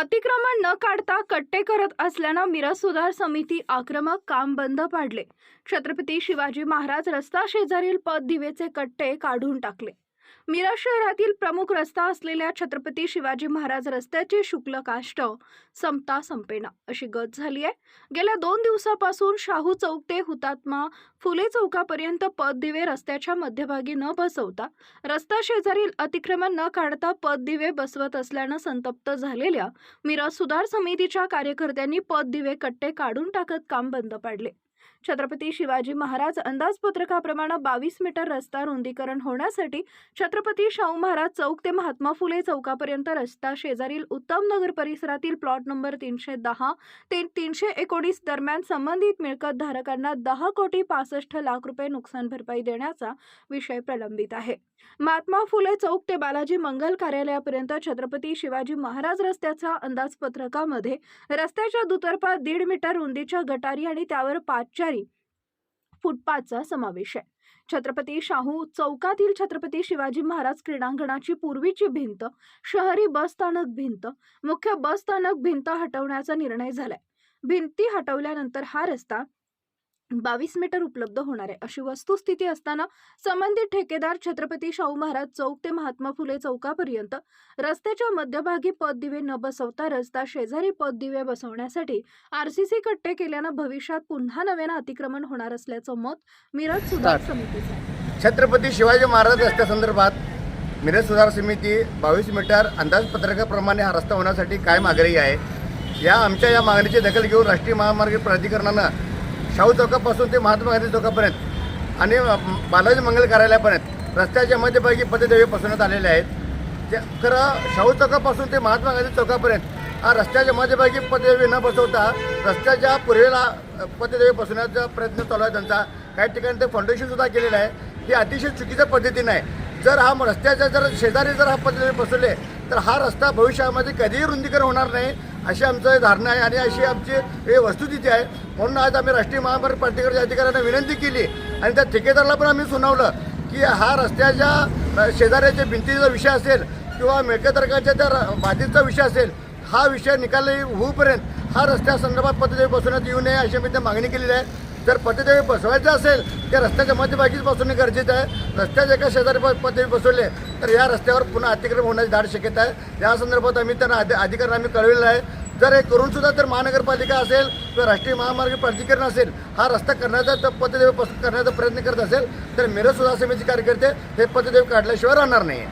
अतिक्रमण न काढता कट्टे करत असल्यानं मिरज सुधार समिती आक्रमक काम बंद पाडले. छत्रपती शिवाजी महाराज रस्ता शेजारील पद दिवेचे कट्टे काढून टाकले. मिरज शहरातील प्रमुख रस्ता असलेल्या छत्रपती शिवाजी महाराज रस्त्याचे शुक्ल काष्ट संपता संपेना अशी गत झाली आहे. गेल्या दोन दिवसापासून शाहू चौक ते हुतात्मा फुले चौकापर्यंत पददिवे रस्त्याच्या मध्यभागी न बसवता रस्ता शेजारील अतिक्रमण न काढता पददिवे बसवत असल्यानं संतप्त झालेल्या मिरज सुधार समितीच्या कार्यकर्त्यांनी पददिवे कट्टे काढून टाकत काम बंद पाडले. छत्रपती शिवाजी महाराज अंदाजपत्रकाप्रमाणे बावीस मीटर रस्ता रुंदीकरण होण्यासाठी छत्रपती शाहू महाराज चौक ते महात्मा फुले चौकापर्यंत रस्ता शेजारील उत्तम नगर परिसरातील प्लॉट नंबर तीनशे दहा ते तीनशे एकोणीस दरम्यान संबंधित मिळकत धारकांना दहा कोटी पासष्ट लाख रुपये नुकसान भरपाई देण्याचा विषय प्रलंबित आहे. महात्मा फुले चौक ते बालाजी मंगल कार्यालयापर्यंत छत्रपती शिवाजी महाराज रस्त्याच्या अंदाजपत्रकामध्ये रस्त्याच्या दुतर्फा दीड मीटर रुंदीच्या गटारी आणि त्यावर पाचच्या फुटपाथचा समावेश आहे. छत्रपती शाहू चौकातील छत्रपती शिवाजी महाराज क्रीडांगणाची पूर्वीची भिंत शहरी बस स्थानक भिंत मुख्य बस स्थानक भिंत हटवण्याचा निर्णय झालाय. भिंती हटवल्यानंतर हा रस्ता बावीस मीटर उपलब्ध होणार आहे. अशी वस्तुस्थिती असताना संबंधित ठेकेदार छत्रपती शाहू महाराज चौक ते महात्मा फुले चौकापर्यंत रस्त्याच्या मध्यभागी पददिवे न बसवता रस्ता शेजारी पददिवे बसवण्यासाठी आरसीसी कट्टे केल्यानं भविष्यात पुन्हा नव्यानं अतिक्रमण होणार असल्याचं मत मिरज सुधार समितीचं छत्रपती शिवाजी महाराज रस्त्यासंदर्भात मिरज सुधार समिती बावीस मीटर अंदाजपत्रकाप्रमाणे हा रस्ता होण्यासाठी कायम आग्रही आहे? या आमच्या या मागणीची दखल घेऊन राष्ट्रीय महामार्ग प्राधिकरणानं शाहू चौकापासून ते महात्मा गांधी चौकापर्यंत आणि बालाजी मंगल कार्यालयापर्यंत रस्त्याच्या मध्यभागी पददेवे बसवण्यात आलेले आहेत. त्या खरं शाहू चौकापासून ते महात्मा गांधी चौकापर्यंत हा रस्त्याच्या मध्यभागी पददेवे न बसवता रस्त्याच्या पूर्वेला अ, पददेवे बसवण्याचा प्रयत्न चालू आहे त्यांचा. काही ठिकाणी ते फाउंडेशनसुद्धा केलेलं आहे. ही अतिशय चुकीच्या पद्धतीनं आहे. जर हा म- रस्त्याच्या जर शेजारी जर हा पददेवे बसवले तर हा रस्ता भविष्यामध्ये कधीही रुंदीकरण होणार नाही अशी आमचं धारणा आहे आणि अशी आमची हे वस्तुस्थिती आहे. म्हणून आज आम्ही राष्ट्रीय महामार्ग प्राधिकरणाच्या अधिकाऱ्यांना विनंती केली आणि त्या ठेकेदाराला पण आम्ही सुनावलं की हा रस्त्याच्या शेजाऱ्याच्या भिंतीचा विषय असेल किंवा मिळकतधारकाच्या त्या र- बाधितचा विषय असेल हा विषय निकाली होऊपर्यंत हा रस्त्यासंदर्भात पद्धती बसवण्यात येऊ नये अशी मी त्या मागणी केलेली आहे. जर पद्धती बसवायचं असेल तर रस्त्याच्या मध्यभागीच बसवणे गरजेचं आहे. रस्त्याच्या एका शेजारी पद्धती बसवले तर या रस्त्यावर पुन्हा अतिक्रम होण्याची दाट शक्यता आहे. या संदर्भात आम्ही त्यांना अधि अधिकाऱ्यांना आम्ही कळविलेलं आहे. जर हे करून सुद्धा तर महानगरपालिका असेल किंवा राष्ट्रीय महामार्ग प्राधिकरण असेल हा रस्ता करण्याचा तर पद्धती करण्याचा प्रयत्न करत असेल तर मिरज सुद्धा समिती कार्यकर्ते हे पद्धती काढल्याशिवाय राहणार नाही